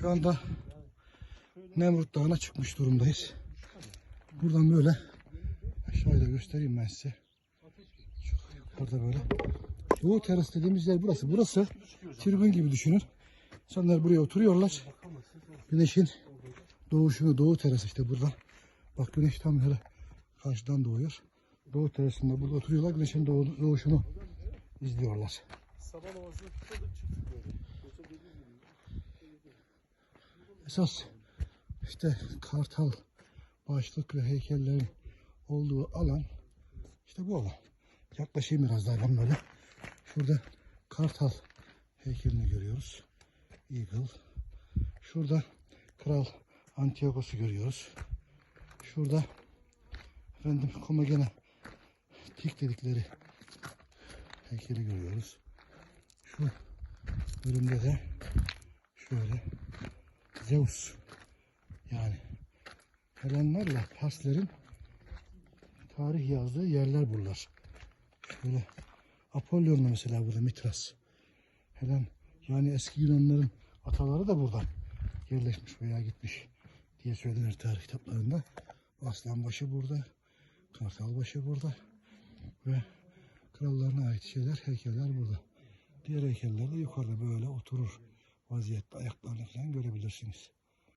Şu anda Nemrut Dağı'na çıkmış durumdayız. Buradan böyle aşağıda göstereyim ben size. Çok böyle. Doğu teras dediğimiz yer burası. Burası tribün gibi düşünün. İnsanlar buraya oturuyorlar. Güneşin doğuşunu, doğu terası işte burada. Bak güneş tam böyle karşıdan doğuyor. Doğu terasında burada oturuyorlar. Güneşin doğu- doğuşunu izliyorlar. Sabah namazını kutladık çıktık böyle. Esas işte kartal başlıklı heykellerin olduğu alan işte bu alan. Yaklaşayım biraz daha ben böyle. Şurada kartal heykelini görüyoruz. Eagle. Şurada kral Antiochos'u görüyoruz. Şurada efendim Komagena tik dedikleri heykeli görüyoruz. Şu bölümde de şöyle Zeus yani Helenlerle Perslerin tarih yazdığı yerler buralar. Şöyle Apollon'la mesela burada Mitras. Helen yani eski Yunanların ataları da buradan yerleşmiş veya gitmiş diye söylenir tarih kitaplarında. Aslanbaşı burada, Kartalbaşı burada ve krallarına ait şeyler, heykeller burada. Diğer heykeller de yukarıda böyle oturur vaziyette ayaklarını falan görebilirsiniz.